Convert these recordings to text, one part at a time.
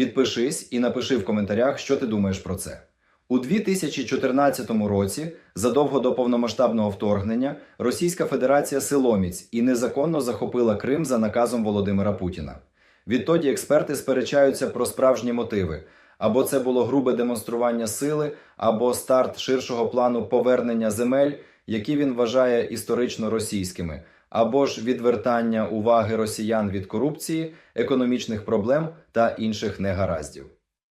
Підпишись і напиши в коментарях, що ти думаєш про це. У 2014 році, задовго до повномасштабного вторгнення, Російська Федерація силоміць і незаконно захопила Крим за наказом Володимира Путіна. Відтоді експерти сперечаються про справжні мотиви. Або це було грубе демонстрування сили, або старт ширшого плану повернення земель, які він вважає історично російськими, або ж відвертання уваги росіян від корупції, економічних проблем та інших негараздів.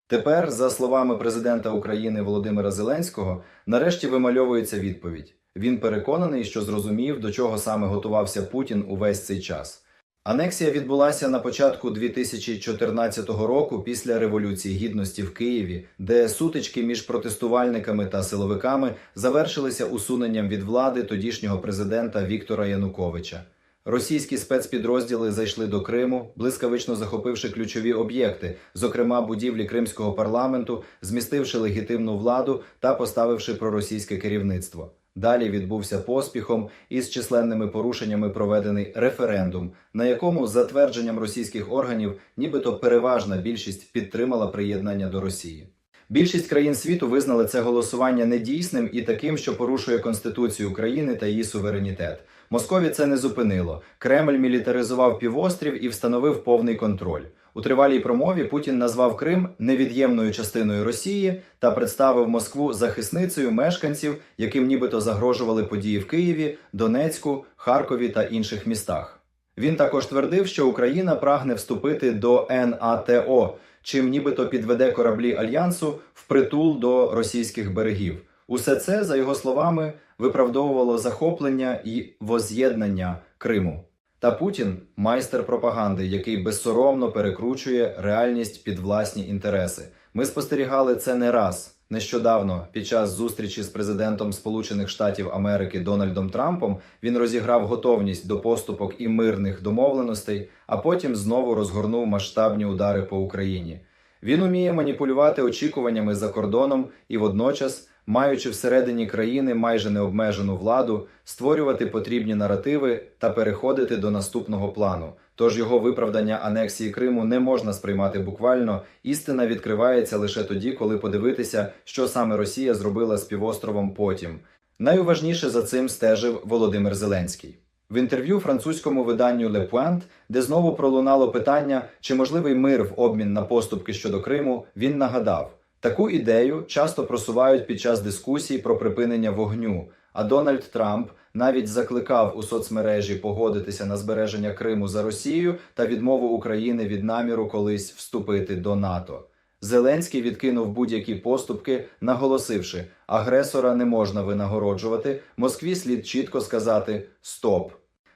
Тепер, за словами президента України Володимира Зеленського, нарешті вимальовується відповідь. Він переконаний, що зрозумів, до чого саме готувався Путін увесь цей час. Анексія відбулася на початку 2014 року після Революції Гідності в Києві, де сутички між протестувальниками та силовиками завершилися усуненням від влади тодішнього президента Віктора Януковича. Російські спецпідрозділи зайшли до Криму, блискавично захопивши ключові об'єкти, зокрема будівлі кримського парламенту, змістивши легітимну владу та поставивши проросійське керівництво. Далі відбувся поспіхом і з численними порушеннями проведений референдум, на якому, за твердженням російських органів, нібито переважна більшість підтримала приєднання до Росії. Більшість країн світу визнали це голосування недійсним і таким, що порушує Конституцію України та її суверенітет. Москові це не зупинило. Кремль мілітаризував півострів і встановив повний контроль. У тривалій промові Путін назвав Крим невід'ємною частиною Росії та представив Москву захисницею мешканців, яким нібито загрожували події в Києві, Донецьку, Харкові та інших містах. Він також твердив, що Україна прагне вступити до НАТО, чим нібито підведе кораблі альянсу впритул до російських берегів. Усе це, за його словами, виправдовувало захоплення і воз'єднання Криму. Та Путін майстер пропаганди, який безсоромно перекручує реальність під власні інтереси. Ми спостерігали це не раз. Нещодавно, під час зустрічі з президентом Сполучених Штатів Америки Дональдом Трампом, він розіграв готовність до поступок і мирних домовленостей, а потім знову розгорнув масштабні удари по Україні. Він уміє маніпулювати очікуваннями за кордоном і водночас, маючи всередині країни майже необмежену владу, створювати потрібні наративи та переходити до наступного плану. Тож його виправдання анексії Криму не можна сприймати буквально. Істина відкривається лише тоді, коли подивитися, що саме Росія зробила з півостровом потім. Найуважніше за цим стежив Володимир Зеленський. В інтерв'ю французькому виданню Le Point, де знову пролунало питання, чи можливий мир в обмін на поступки щодо Криму, він нагадав: таку ідею часто просувають під час дискусій про припинення вогню. А Дональд Трамп навіть закликав у соцмережі погодитися на збереження Криму за Росію та відмову України від наміру колись вступити до НАТО. Зеленський відкинув будь-які поступки, наголосивши, агресора не можна винагороджувати. Москві слід чітко сказати Стоп.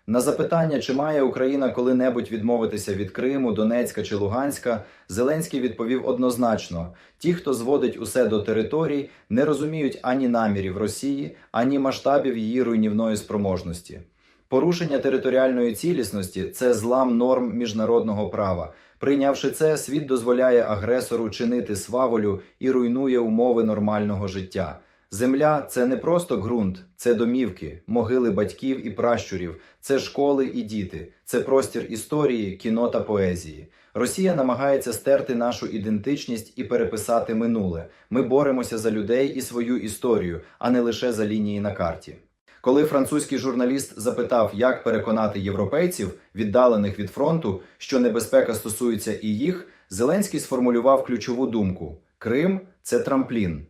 На запитання, чи має Україна коли-небудь відмовитися від Криму, Донецька чи Луганська, Зеленський відповів однозначно: ті, хто зводить усе до територій, не розуміють ані намірів Росії, ані масштабів її руйнівної спроможності. Порушення територіальної цілісності це злам норм міжнародного права. Прийнявши це, світ дозволяє агресору чинити сваволю і руйнує умови нормального життя. Земля це не просто ґрунт, це домівки, могили батьків і пращурів, це школи і діти, це простір історії, кіно та поезії. Росія намагається стерти нашу ідентичність і переписати минуле. Ми боремося за людей і свою історію, а не лише за лінії на карті. Коли французький журналіст запитав, як переконати європейців, віддалених від фронту, що небезпека стосується і їх, Зеленський сформулював ключову думку: Крим це трамплін.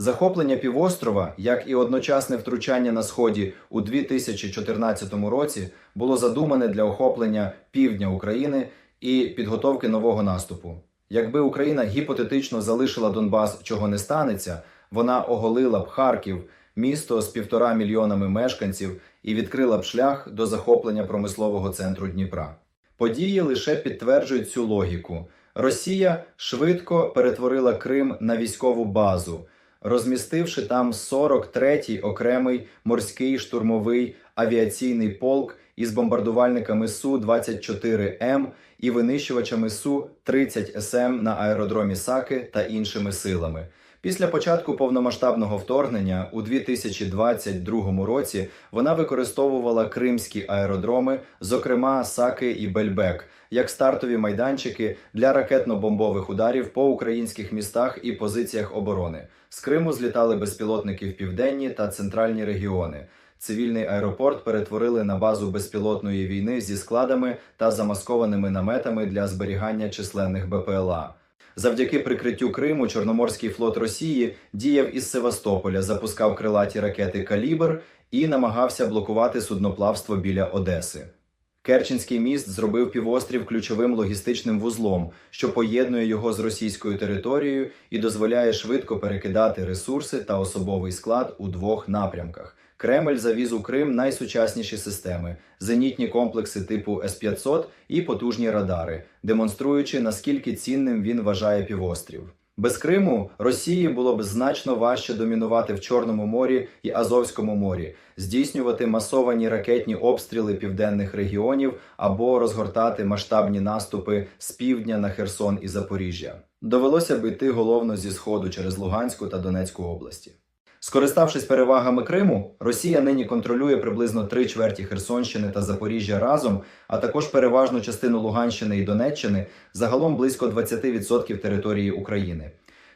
Захоплення півострова, як і одночасне втручання на сході у 2014 році, було задумане для охоплення півдня України і підготовки нового наступу. Якби Україна гіпотетично залишила Донбас, чого не станеться, вона оголила б Харків, місто з півтора мільйонами мешканців, і відкрила б шлях до захоплення промислового центру Дніпра. Події лише підтверджують цю логіку. Росія швидко перетворила Крим на військову базу розмістивши там 43-й окремий морський штурмовий авіаційний полк із бомбардувальниками Су-24М і винищувачами Су-30СМ на аеродромі Саки та іншими силами. Після початку повномасштабного вторгнення у 2022 році вона використовувала кримські аеродроми, зокрема Саки і Бельбек, як стартові майданчики для ракетно-бомбових ударів по українських містах і позиціях оборони. З Криму злітали безпілотники в південні та центральні регіони. Цивільний аеропорт перетворили на базу безпілотної війни зі складами та замаскованими наметами для зберігання численних БПЛА. Завдяки прикриттю Криму Чорноморський флот Росії діяв із Севастополя, запускав крилаті ракети Калібр і намагався блокувати судноплавство біля Одеси. Керченський міст зробив півострів ключовим логістичним вузлом, що поєднує його з російською територією і дозволяє швидко перекидати ресурси та особовий склад у двох напрямках. Кремль завіз у Крим найсучасніші системи, зенітні комплекси типу С-500 і потужні радари, демонструючи наскільки цінним він вважає півострів. Без Криму Росії було б значно важче домінувати в Чорному морі і Азовському морі, здійснювати масовані ракетні обстріли південних регіонів або розгортати масштабні наступи з півдня на Херсон і Запоріжжя. Довелося б йти головно зі сходу через Луганську та Донецьку області. Скориставшись перевагами Криму, Росія нині контролює приблизно три чверті Херсонщини та Запоріжжя разом, а також переважну частину Луганщини і Донеччини, загалом близько 20% території України.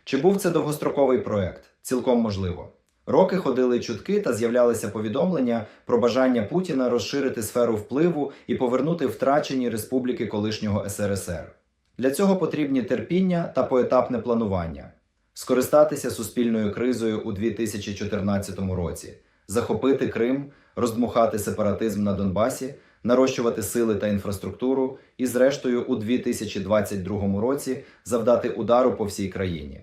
Чи був це довгостроковий проект? Цілком можливо. Роки ходили чутки та з'являлися повідомлення про бажання Путіна розширити сферу впливу і повернути втрачені республіки колишнього СРСР. Для цього потрібні терпіння та поетапне планування скористатися суспільною кризою у 2014 році, захопити Крим, роздмухати сепаратизм на Донбасі, нарощувати сили та інфраструктуру і, зрештою, у 2022 році завдати удару по всій країні.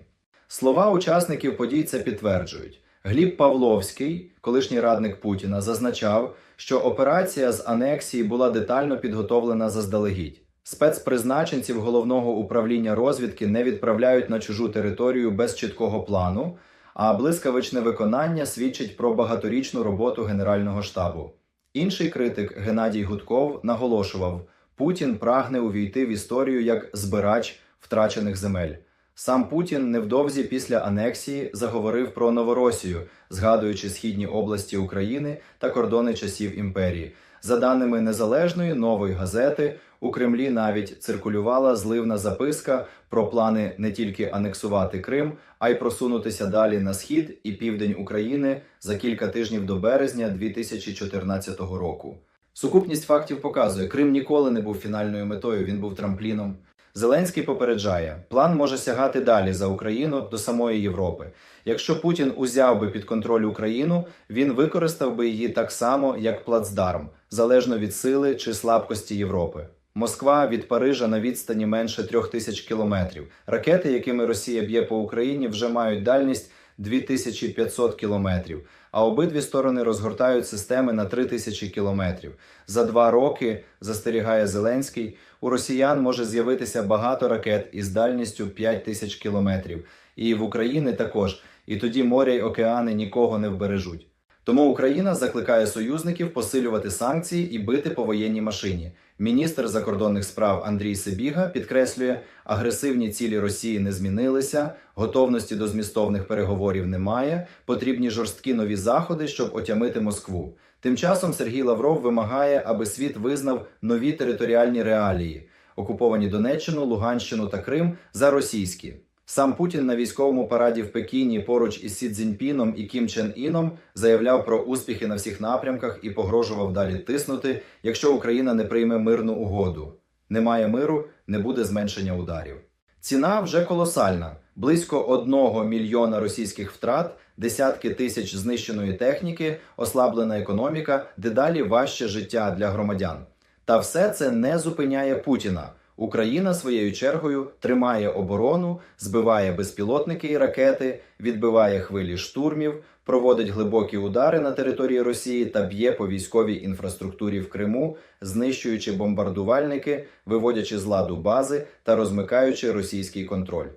Слова учасників подій це підтверджують. Гліб Павловський, колишній радник Путіна, зазначав, що операція з анексії була детально підготовлена заздалегідь. Спецпризначенців головного управління розвідки не відправляють на чужу територію без чіткого плану, а блискавичне виконання свідчить про багаторічну роботу Генерального штабу. Інший критик Геннадій Гудков наголошував: Путін прагне увійти в історію як збирач втрачених земель. Сам Путін невдовзі після анексії заговорив про Новоросію, згадуючи східні області України та кордони часів імперії. За даними незалежної нової газети, у Кремлі навіть циркулювала зливна записка про плани не тільки анексувати Крим, а й просунутися далі на схід і південь України за кілька тижнів до березня 2014 року. Сукупність фактів показує, Крим ніколи не був фінальною метою, він був трампліном. Зеленський попереджає, план може сягати далі за Україну до самої Європи. Якщо Путін узяв би під контроль Україну, він використав би її так само, як плацдарм, залежно від сили чи слабкості Європи. Москва від Парижа на відстані менше трьох тисяч кілометрів. Ракети, якими Росія б'є по Україні, вже мають дальність 2500 кілометрів. А обидві сторони розгортають системи на 3000 кілометрів. За два роки, застерігає Зеленський, у росіян може з'явитися багато ракет із дальністю 5000 кілометрів. І в Україні також. І тоді моря й океани нікого не вбережуть. Тому Україна закликає союзників посилювати санкції і бити по воєнній машині. Міністр закордонних справ Андрій Сибіга підкреслює, агресивні цілі Росії не змінилися, готовності до змістовних переговорів немає. Потрібні жорсткі нові заходи, щоб отямити Москву. Тим часом Сергій Лавров вимагає, аби світ визнав нові територіальні реалії, окуповані Донеччину, Луганщину та Крим за російські. Сам Путін на військовому параді в Пекіні поруч із Сі Цзіньпіном і Кім Чен Іном заявляв про успіхи на всіх напрямках і погрожував далі тиснути, якщо Україна не прийме мирну угоду. Немає миру, не буде зменшення ударів. Ціна вже колосальна: близько одного мільйона російських втрат, десятки тисяч знищеної техніки, ослаблена економіка, дедалі важче життя для громадян. Та все це не зупиняє Путіна. Україна своєю чергою тримає оборону, збиває безпілотники і ракети, відбиває хвилі штурмів, проводить глибокі удари на території Росії та б'є по військовій інфраструктурі в Криму, знищуючи бомбардувальники, виводячи з ладу бази та розмикаючи російський контроль.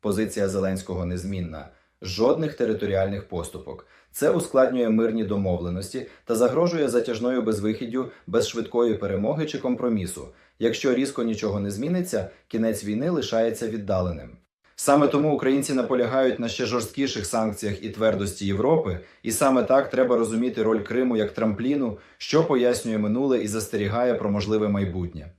Позиція Зеленського незмінна. Жодних територіальних поступок. Це ускладнює мирні домовленості та загрожує затяжною безвихіддю без швидкої перемоги чи компромісу. Якщо різко нічого не зміниться, кінець війни лишається віддаленим. Саме тому українці наполягають на ще жорсткіших санкціях і твердості Європи, і саме так треба розуміти роль Криму як трампліну, що пояснює минуле і застерігає про можливе майбутнє.